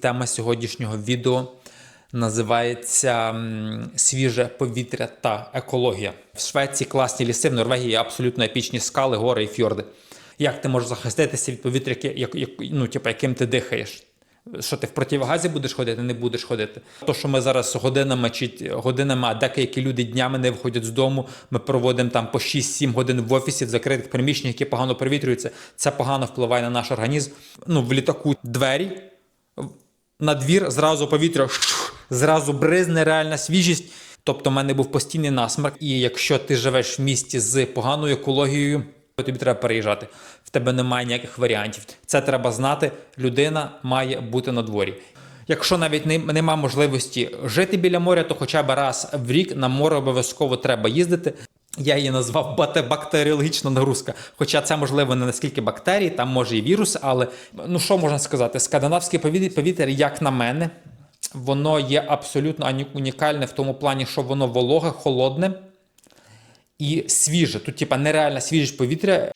Тема сьогоднішнього відео називається Свіже повітря та екологія. В Швеції класні ліси, в Норвегії абсолютно епічні скали, гори і фьорди. Як ти можеш захиститися від повітря, як, як, ну, типу, яким ти дихаєш? Що ти в противогазі будеш ходити, не будеш ходити. То, що ми зараз годинами чи годинами, а деякі люди днями не виходять з дому. Ми проводимо там по 6-7 годин в офісі в закритих приміщеннях, які погано провітрюються. Це погано впливає на наш організм. Ну, в літаку двері, на двір зразу повітря, зразу бризне, реальна свіжість. Тобто, в мене був постійний насмарк, і якщо ти живеш в місті з поганою екологією, то тобі треба переїжджати. В тебе немає ніяких варіантів. Це треба знати. Людина має бути на дворі. Якщо навіть не- нема можливості жити біля моря, то хоча б раз в рік на море обов'язково треба їздити. Я її назвав бактеріологічна нагрузка. Хоча це можливо не наскільки бактерії, там може і вірус, але ну що можна сказати? Скандинавське повітря, як на мене, воно є абсолютно унікальне в тому плані, що воно вологе, холодне і свіже. Тут, типа, нереальна свіжість повітря.